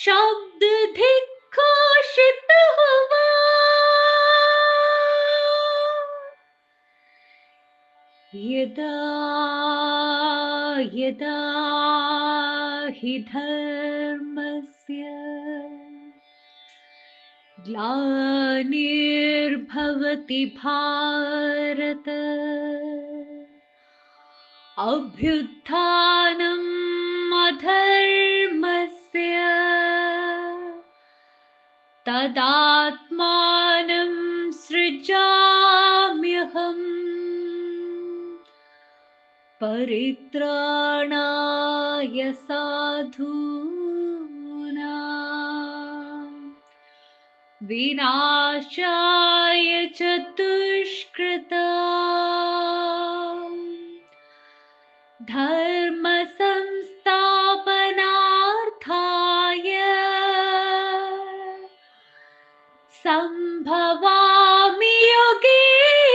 शब्द दिग्घोषित हुआ। यदा यदा हि धर्मस्य ग्लानिर्भवति भारत अभ्युत्थानम् अधर्मस्य तदात्मानं सृजाम्यहम्। परित्राणाय साधूनां। विनाशाय च दुष्कृता। സംഭവാമി യുഗേ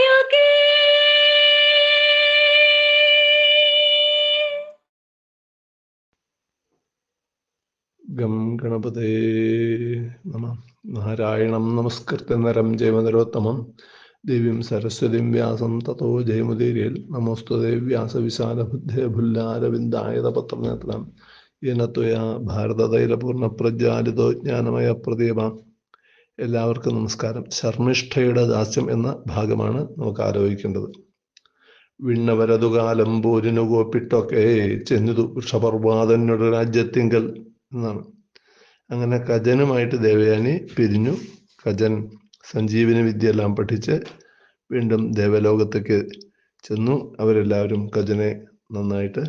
യുഗേ. ഗം ഗണപതേ നമ. നാരായണം നമസ്കൃത്യ നരം ജയമനരോത്തമം. ദേവീം സരസ്വതിം വ്യാസം തതോ ജയമുദീരിയൽ നമോസ്തുതേ വ്യാസവിശാലബുദ്ധേ ഭുല്ലാരവിന്ദായതപത്രനേത്രം യനത്വയാ ഭാരതതൈലപൂർണ പ്രജ്വാലിതോ ജ്ഞാനമയ പ്രദീപം. എല്ലാവർക്കും നമസ്കാരം. ശർമ്മിഷ്ഠയുടെ ദാസ്യം എന്ന ഭാഗമാണ് നമുക്ക് ആലോചിക്കേണ്ടത്. വിണ്ണവരതുകാലം പോരിനു കോപ്പിട്ടൊക്കെ ചെന്നിതു വൃഷപർവാതനുടെ രാജ്യത്തിങ്കൽ എന്നാണ്. അങ്ങനെ കജനുമായിട്ട് ദേവയാനി പിരിഞ്ഞു. കജൻ സഞ്ജീവനി വിദ്യയെല്ലാം പഠിച്ച് വീണ്ടും ദേവലോകത്തേക്ക് ചെന്നു. അവരെല്ലാവരും കജനെ നന്നായിട്ട്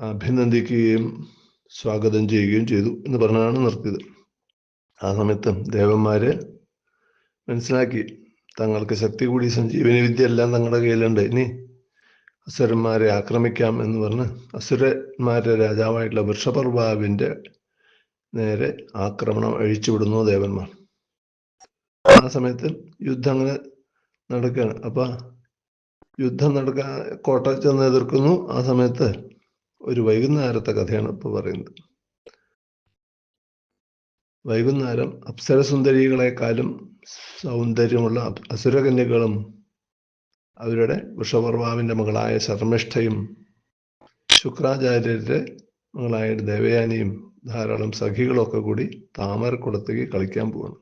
അഭിനന്ദിക്കുകയും സ്വാഗതം ചെയ്യുകയും ചെയ്തു എന്ന് പറഞ്ഞാണ് നിർത്തിയത്. ആ സമയത്ത് ദേവന്മാര് മനസ്സിലാക്കി. തങ്ങൾക്ക് ശക്തി കൂടി സഞ്ജീവനി വിദ്യ എല്ലാം തങ്ങളുടെ കയ്യിലുണ്ട്. ഇനി അസുരന്മാരെ ആക്രമിക്കാം എന്ന് പറഞ്ഞ് അസുരന്മാരുടെ രാജാവായിട്ടുള്ള വൃഷപർവാവിന്റെ നേരെ ആക്രമണം അഴിച്ചുവിടുന്നു ദേവന്മാർ. ആ സമയത്ത് യുദ്ധം അങ്ങനെ നടക്കുകയാണ്. അപ്പൊ യുദ്ധം നടക്കാൻ കോട്ട ചെന്ന് എതിർക്കുന്നു. ആ സമയത്ത് ഒരു വൈകുന്നേരത്തെ കഥയാണ് ഇപ്പൊ പറയുന്നത്. വൈകുന്നേരം അപ്സരസുന്ദരികളെക്കാളും സൗന്ദര്യമുള്ള അസുരകന്യകളും അവരുടെ വൃഷപർവാവിന്റെ മകളായ ശർമ്മിഷ്ഠയും ശുക്രാചാര്യരുടെ മകളായ ദേവയാനിയും ധാരാളം സഖികളൊക്കെ കൂടി താമരക്കുളത്തേക്ക് കളിക്കാൻ പോവാണ്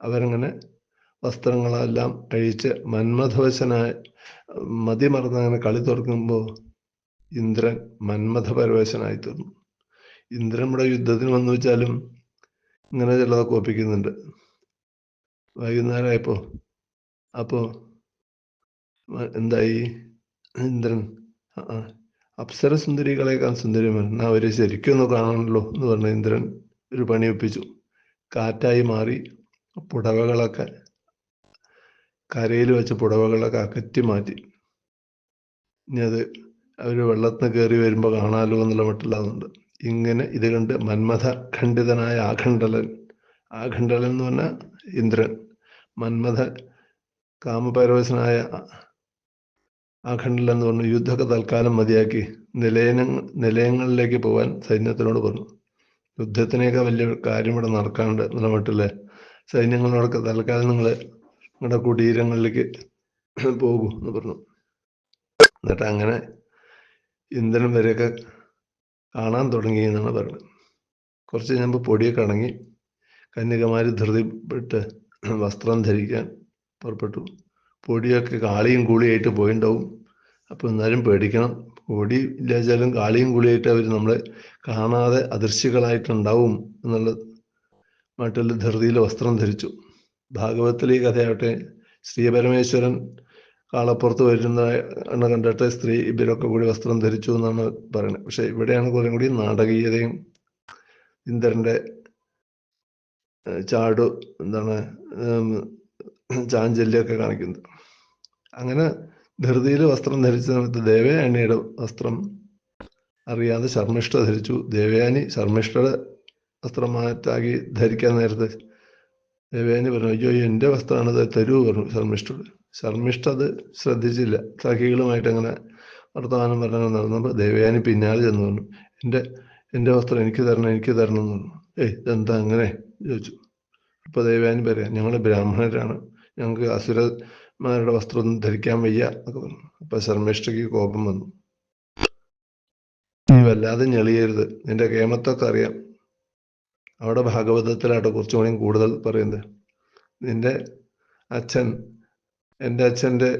അവരങ്ങനെ വസ്ത്രങ്ങളെല്ലാം അഴിച്ച് മന്മഥവശനായ മതിമറന്നങ്ങനെ കളി തുറക്കുമ്പോൾ ഇന്ദ്രൻ മന്മഥപരവശനായി തീർന്നു. ഇന്ദ്രൻ ഇവിടെ യുദ്ധത്തിന് വന്നു വെച്ചാലും ഇങ്ങനെ ചിലതൊക്കെ ഒപ്പിക്കുന്നുണ്ട് വൈകുന്നേരമായപ്പോ അപ്പോ എന്തായി? ഇന്ദ്രൻ അപ്സര സുന്ദരികളെക്കാൾ സുന്ദരിമാൻ എന്നാ അവർ ശരിക്കും ഒന്ന് കാണണമല്ലോ എന്ന് പറഞ്ഞ ഇന്ദ്രൻ ഒരു പണി ഒപ്പിച്ചു. കാറ്റായി മാറി പുടവകളൊക്കെ കരയിൽ വെച്ച പുടവകളൊക്കെ അകറ്റി മാറ്റി. ഇനി അത് അവർ വെള്ളത്തിന് കയറി വരുമ്പോൾ കാണാലോ എന്നുള്ള മട്ടില്ലാതുണ്ട് ഇങ്ങനെ ഇത് കണ്ട് മന്മഥ ഖണ്ഡിതനായ ആഖണ്ഡലൻ ആഖണ്ഡലൻ എന്ന് പറഞ്ഞാൽ ഇന്ദ്രൻ. മന്മഥ കാമപരവശനായ ആഖണ്ഡലൻ എന്ന് പറഞ്ഞു യുദ്ധമൊക്കെ തൽക്കാലം മതിയാക്കി. നിലയന നിലയങ്ങളിലേക്ക് പോകാൻ സൈന്യത്തിനോട് പറഞ്ഞു. യുദ്ധത്തിനേക്കാൾ വലിയ കാര്യം ഇവിടെ നടക്കാണ്ട് എന്നുള്ള മട്ടില്ലേ സൈന്യങ്ങളോടൊക്കെ തൽക്കാലം നിങ്ങൾ നിങ്ങളുടെ കുടീരങ്ങളിലേക്ക് പോകൂ എന്ന് പറഞ്ഞു. എന്നിട്ട് അങ്ങനെ ഇന്ധനം വരെയൊക്കെ കാണാൻ തുടങ്ങി എന്നാണ് പറയുന്നത്. കുറച്ച് കഴിയുമ്പോൾ പൊടിയൊക്കെ അടങ്ങി കന്യകമാർ ധൃതിപ്പെട്ട് വസ്ത്രം ധരിക്കാൻ പുറപ്പെട്ടു. പൊടിയൊക്കെ കാളിയും കൂളിയായിട്ട് പോയിണ്ടാവും. അപ്പോൾ എന്നാലും പേടിക്കണം. പൊടി ഇല്ലാച്ചാലും കാളിയും കൂളിയായിട്ട് അവർ നമ്മളെ കാണാതെ അദൃശ്യകളായിട്ടുണ്ടാവും എന്നുള്ള മറ്റുള്ള ധൃതിയിൽ വസ്ത്രം ധരിച്ചു. ഭാഗവതത്തിലെ ഈ കഥയാവട്ടെ ശ്രീപരമേശ്വരൻ കാളപ്പുറത്ത് വരുന്ന കണ്ടിട്ട് സ്ത്രീ ഇവരൊക്കെ കൂടി വസ്ത്രം ധരിച്ചു എന്നാണ് പറയുന്നത്. പക്ഷെ ഇവിടെയാണ് കുറെ കൂടി നാടകീയതയും ഇന്ദ്രന്റെ ചാടു എന്താണ് ചാഞ്ചല്യൊക്കെ കാണിക്കുന്നത്. അങ്ങനെ ധൃതിയിൽ വസ്ത്രം ധരിച്ച സമയത്ത് ദേവയാനിയുടെ വസ്ത്രം അറിയാതെ ശർമ്മിഷ്ഠ ധരിച്ചു. ദേവയാനി ശർമ്മിഷ്ഠയുടെ വസ്ത്രം മാറ്റാക്കി ധരിക്കാൻ നേരത്തെ ദേവയാനി പറഞ്ഞു അയ്യോ എന്റെ വസ്ത്രമാണത് തരൂ പറഞ്ഞു ശർമ്മിഷ്ഠയോട് ശർമ്മിഷ്ഠ അത് ശ്രദ്ധിച്ചില്ല. സഖികളുമായിട്ട് അങ്ങനെ വർത്തമാനം പറഞ്ഞു നടന്നപ്പോൾ ദേവയാനി പിന്നാലെ ചെന്ന് പറഞ്ഞു എന്റെ എന്റെ വസ്ത്രം എനിക്ക് തരണം എനിക്ക് തരണം എന്ന് പറഞ്ഞു. ഏയ് ഇതെന്താ അങ്ങനെ? ചോദിച്ചു. അപ്പോൾ ദേവയാനി പറയാം ഞങ്ങൾ ബ്രാഹ്മണരാണ്. ഞങ്ങൾക്ക് അസുരന്മാരുടെ വസ്ത്രം ധരിക്കാൻ വയ്യ എന്നൊക്കെ പറഞ്ഞു. അപ്പൊ ശർമ്മിഷ്ഠയ്ക്ക് കോപം വന്നു. നീ വല്ലാതെ ഞെളിയരുത്. നിന്റെ കേമത്തൊക്കെ അറിയാം. അവിടെ ഭാഗവതത്തിലാട്ടോ കുറച്ചും കൂടി കൂടുതൽ പറയുന്നത്. നിന്റെ അച്ഛൻ എന്റെ അച്ഛന്റെ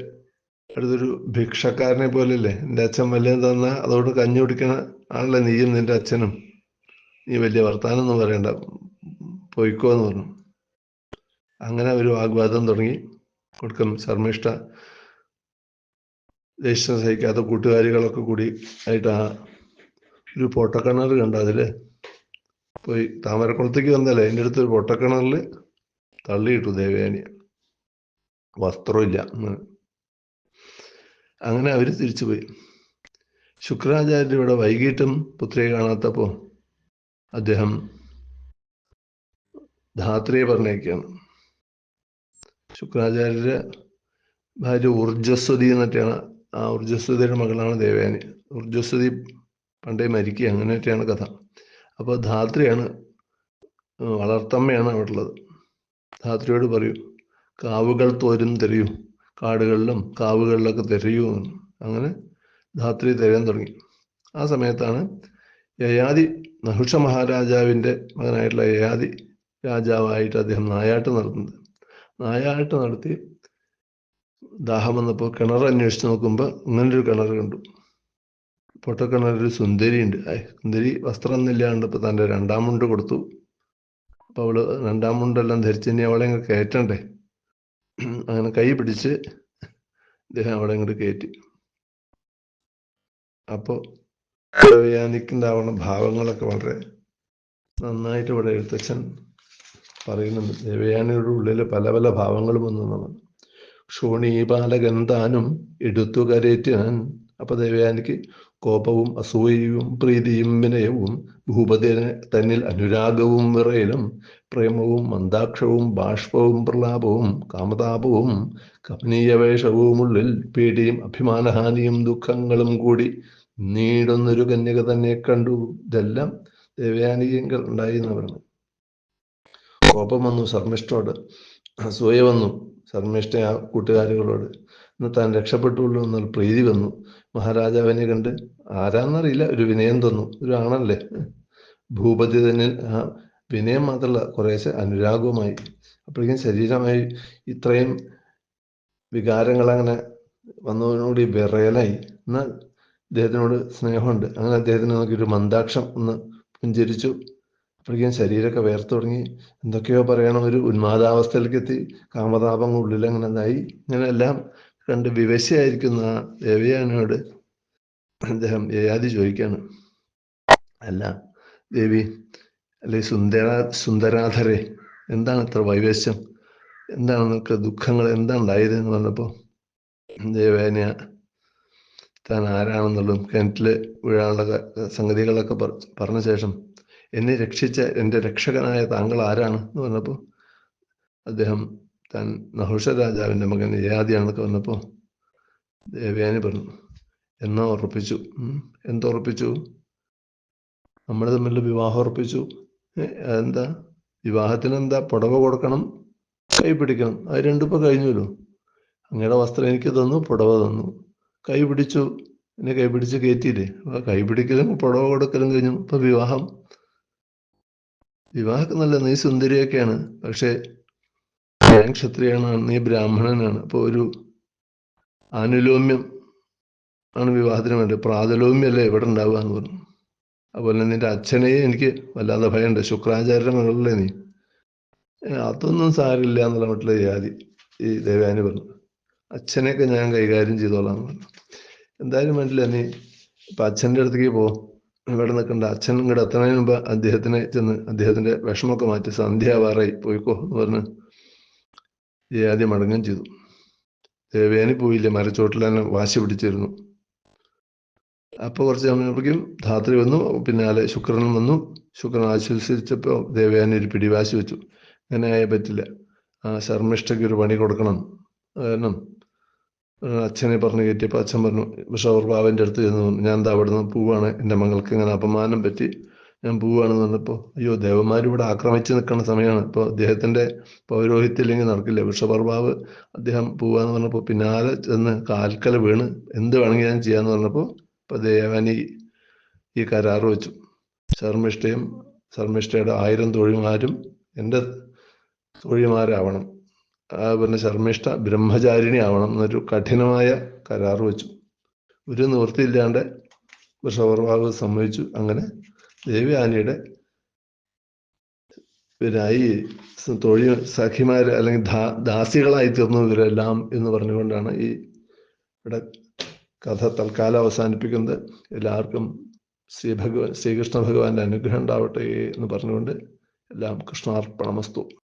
അടുത്തൊരു ഭിക്ഷക്കാരനെ പോലല്ലേ എന്റെ അച്ഛൻ വല്ലതും തന്ന അതോട് കഞ്ഞി കുടിക്കണ ആണല്ലേ നീയും നിന്റെ അച്ഛനും? നീ വലിയ വർത്താനം ഒന്നും പറയണ്ട. പോയിക്കോ എന്ന് പറഞ്ഞു. അങ്ങനെ ഒരു വാഗ്വാദം തുടങ്ങി. കൊടുക്കും ശർമ്മിഷ്ഠ ദേഷ്യം സഹിക്കാത്ത കൂട്ടുകാരികളൊക്കെ കൂടി ആയിട്ട് ആ ഒരു പൊട്ടക്കിണർ കണ്ട അതിൽ. പോയി താമരക്കുളത്തേക്ക് വന്നല്ലേ? എന്റെ അടുത്തൊരു പൊട്ടക്കിണറിൽ തള്ളിയിട്ടു ദേവയാനി. വസ്ത്രമില്ല. എന്ന്. അങ്ങനെ അവർ തിരിച്ചുപോയി. ശുക്രാചാര്യർ ഇവിടെ വൈകിട്ടും പുത്രിയെ കാണാത്തപ്പോ അദ്ദേഹം ധാത്രിയെ പറഞ്ഞേക്കാണ് ശുക്രാചാര്യ ഭാര്യ ഊർജസ്വതി എന്നിട്ടാണ് ആ ഊർജസ്വതിയുടെ മകളാണ് ദേവയാനി. ഊർജസ്വതി പണ്ടേ മരിക്കുക അങ്ങനെയൊക്കെയാണ് കഥ. അപ്പോൾ ധാത്രിയാണ് വളർത്തമ്മയാണ് അവിടെ ഉള്ളത് ധാത്രിയോട് പറയൂ കാവുകൾ തോരും തെരയും കാടുകളിലും കാവുകളിലൊക്കെ തെരയും അങ്ങനെ ധാത്രി തിരയാൻ തുടങ്ങി. ആ സമയത്താണ് യയാതി നഹുഷ മഹാരാജാവിന്റെ മകനായിട്ടുള്ള യയാതി രാജാവായിട്ട് അദ്ദേഹം നായാട്ട് നടത്തുന്നത്. നായാട്ട് നടത്തി ദാഹം വന്നപ്പോൾ കിണർ അന്വേഷിച്ച് നോക്കുമ്പോൾ ഇങ്ങനൊരു കിണർ കണ്ടു. പൊട്ടക്കിണറൊരു സുന്ദരിയുണ്ട്. സുന്ദരി വസ്ത്രം ഒന്നുമില്ലാണ്ട് ഇപ്പോൾ തന്റെ രണ്ടാം മുണ്ട് കൊടുത്തു. അപ്പോൾ അവൾ രണ്ടാം മുണ്ടെല്ലാം ധരിച്ച് ഇനി അവളെ ഇങ്ങനെ കയറ്റണ്ടേ? അങ്ങനെ കൈ പിടിച്ച് ഇദ്ദേഹം അവിടെ ഇങ്ങോട്ട് കയറ്റി. അപ്പോൾ യാനിക്കുണ്ടാവുന്ന ഭാവങ്ങളൊക്കെ വളരെ നന്നായിട്ട് ഇവിടെ എഴുത്തച്ഛൻ പറയുന്നുണ്ട്. ദേവയാനിയുടെ ഉള്ളിൽ പല പല ഭാവങ്ങളും എന്നാണ്. ക്ഷോണീപാലകൻ താനും എടുത്തു കരേറ്റാൻ അപ്പൊ ദേവയാനിക്ക് കോപവും അസൂയയും പ്രീതിയും വിനയവും ഭൂപതിന് തന്നിൽ അനുരാഗവും വിറയലും പ്രേമവും മന്ദാക്ഷവും ബാഷ്പവും പ്രലാപവും കാമതാപവും കമനീയവേഷവും ഉള്ളിൽ പേടിയും അഭിമാനഹാനിയും ദുഃഖങ്ങളും കൂടി നീടുന്നൊരു കന്യക തന്നെ കണ്ടു. ഇതെല്ലാം ദേവയാനികങ്ങൾ ഉണ്ടായി എന്ന് പറഞ്ഞു കോപം വന്നു ശർമ്മിഷ്ഠോട് അസൂയ വന്നു ശർമ്മിഷ്ഠ ആ കൂട്ടുകാരികളോട്. താൻ രക്ഷപ്പെട്ടുള്ളൂ എന്നുള്ള പ്രീതി വന്നു. മഹാരാജാവിനെ കണ്ട് ആരാന്നറിയില്ല ഒരു വിനയം തന്നു. ഒരു ആണല്ലേ? ഭൂപതി തന്നെ വിനയം മാത്രമല്ല കുറേശ്ശെ അനുരാഗവുമായി. അപ്പോഴേക്കും ശരീരമായി ഇത്രയും വികാരങ്ങൾ അങ്ങനെ വന്നതിനോട് വിറയലായി. എന്നാൽ അദ്ദേഹത്തിനോട് സ്നേഹമുണ്ട്. അങ്ങനെ അദ്ദേഹത്തിന് നോക്കിയൊരു മന്ദാക്ഷം ഒന്ന് പുഞ്ചരിച്ചു. അപ്പോഴേക്കും ശരീരമൊക്കെ വേർത്തു തുടങ്ങി എന്തൊക്കെയോ പറയണം. ഒരു ഉന്മാദാവസ്ഥയിലേക്ക് എത്തി കാമതാപങ്ങൾ ഉള്ളിൽ അങ്ങനെ ഇതായി. ഇങ്ങനെ എല്ലാം കണ്ട് വിവശയായിരിക്കുന്ന ദേവയാനോട് അദ്ദേഹം യയാതി ചോദിക്കാണ്. അല്ല ദേവി അല്ലെ സുന്ദര സുന്ദരാധരെ എന്താണ് അത്ര വൈവേശ്യം എന്താണ് നിങ്ങൾക്ക് ദുഃഖങ്ങൾ എന്താണ്ടായത് എന്ന് പറഞ്ഞപ്പോൾ ദേവേന താൻ ആരാണെന്നുള്ളതും കിണറ്റിൽ വീഴാനുള്ള സംഗതികളൊക്കെ പറ- പറഞ്ഞ ശേഷം എന്നെ രക്ഷിച്ച എന്റെ രക്ഷകനായ താങ്കൾ ആരാണ് എന്ന് പറഞ്ഞപ്പോൾ അദ്ദേഹം താൻ നഹുഷ രാജാവിന്റെ മകൻ യയാദിയാണെന്നൊക്കെ വന്നപ്പോൾ ദേവയാനി പറഞ്ഞു എന്നാ ഉറപ്പിച്ചു എന്തോ എന്തുറപ്പിച്ചു നമ്മൾ തമ്മിൽ വിവാഹം ഉറപ്പിച്ചു. എന്താ വിവാഹത്തിന് എന്താ പുടവ കൊടുക്കണം കൈ പിടിക്കണം അത് രണ്ടും ഇപ്പൊ കഴിഞ്ഞല്ലോ അങ്ങയുടെ വസ്ത്രം എനിക്ക് തന്നു പുടവ തന്നു. കൈ പിടിച്ചു എന്നെ കൈ പിടിച്ച് കയറ്റിയില്ലേ? അപ്പൊ കൈ പിടിക്കലും പുടവ കൊടുക്കലും കഴിഞ്ഞു ഇപ്പൊ വിവാഹം. വിവാഹമൊക്കെ നല്ല നീ സുന്ദരിയൊക്കെയാണ് പക്ഷെ ഞാൻ ക്ഷത്രിയനാണ്. നീ ബ്രാഹ്മണനാണ്. അപ്പോൾ ഒരു ആനുലോമ്യം ആണ് വിവാഹത്തിന് വേണ്ടത്. പ്രാതലോമ്യല്ലേ ഇവിടെ ഉണ്ടാവുക എന്ന് പറഞ്ഞു. അതുപോലെ നിന്റെ അച്ഛനെയും എനിക്ക് വല്ലാതെ ഭയമുണ്ട്. ശുക്രാചാര്യന്റെ മകളല്ലേ നീ? അതൊന്നും സാരില്ല എന്നുള്ള മറ്റുള്ള ജാതി ഈ ദേവയാനി പറഞ്ഞു. അച്ഛനെയൊക്കെ ഞാൻ കൈകാര്യം ചെയ്തോളാം എന്ന് പറഞ്ഞു. എന്തായാലും വേണ്ടില്ല നീ ഇപ്പൊ അച്ഛന്റെ അടുത്തേക്ക് പോ. ഇവിടെ നിൽക്കണ്ട. അച്ഛൻ ഇങ്ങോട്ട് എത്തണതിന് മുമ്പ് അദ്ദേഹത്തിനെ ചെന്ന് അദ്ദേഹത്തിന്റെ വിഷമമൊക്കെ മാറ്റി സന്ധ്യ ആവാറായി പോയിക്കോ എന്ന് പറഞ്ഞ്. ജയാതി മടങ്ങുകയും ചെയ്തു. ദേവയാനി പോയില്ല മരച്ചോട്ടിൽ തന്നെ വാശി പിടിച്ചിരുന്നു. അപ്പോൾ കുറച്ച് സമയപ്പോഴേക്കും ധാത്രി വന്നു. പിന്നാലെ ശുക്രനും വന്നു. ശുക്രൻ ആശ്വസിച്ചപ്പോൾ ദേവയാനി ഒരു പിടിവാശി വെച്ചു. അങ്ങനെ ആയാൽ പറ്റില്ല. ആ ശർമ്മിഷ്ഠയ്ക്ക് ഒരു പണി കൊടുക്കണം. കാരണം അച്ഛനെ പറഞ്ഞു കയറ്റിയപ്പോൾ അച്ഛൻ പറഞ്ഞു ഷവർ ബാബന്റെ അടുത്ത് ചെന്ന് ഞാൻ എന്താ അവിടുന്ന് പോവാണ്. എന്റെ മകൾക്ക് ഇങ്ങനെ അപമാനം പറ്റി. ഞാൻ പോവുകയാണെന്ന് പറഞ്ഞപ്പോൾ അയ്യോ ദേവന്മാരിവിടെ ആക്രമിച്ച് നിൽക്കുന്ന സമയമാണ്. ഇപ്പോൾ അദ്ദേഹത്തിന്റെ പൗരോഹിത്യം ഇല്ലെങ്കിൽ നടക്കില്ല. വൃഷപർവാവ് അദ്ദേഹം പോവാന്ന് പറഞ്ഞപ്പോൾ പിന്നാലെ ചെന്ന് കാൽക്കല വീണ് എന്ത് വേണമെങ്കിൽ ഞാൻ ചെയ്യാന്ന് പറഞ്ഞപ്പോൾ ഇപ്പൊ ദേവാനി ഈ കരാറ് വെച്ചു. ശർമ്മിഷ്ഠയും ശർമ്മിഷ്ഠയുടെ ആയിരം തൊഴിമാരും എന്റെ തൊഴിമാരാവണം പറഞ്ഞ ശർമ്മിഷ്ഠ ബ്രഹ്മചാരിണി ആവണം എന്നൊരു കഠിനമായ കരാറ് വെച്ചു. ഒരു നിവൃത്തിയില്ലാണ്ട് വൃഷപർവാവ് സമ്മതിച്ചു. അങ്ങനെ ദേവയാനിയുടെ പിന്നെ ഈ സ- തൊഴിൽ സഖിമാർ അല്ലെങ്കിൽ ദാ- ദാസികളായി തീർന്നു ഇവരെല്ലാം എന്ന് പറഞ്ഞുകൊണ്ടാണ് ഈ ഇവിടെ കഥ തൽക്കാലം അവസാനിപ്പിക്കുന്നത്. എല്ലാവർക്കും ശ്രീ ഭഗവാൻ ശ്രീകൃഷ്ണ ഭഗവാന്റെ അനുഗ്രഹം ഉണ്ടാവട്ടെ എന്ന് പറഞ്ഞുകൊണ്ട് എല്ലാം കൃഷ്ണാർപ്പണമസ്തു.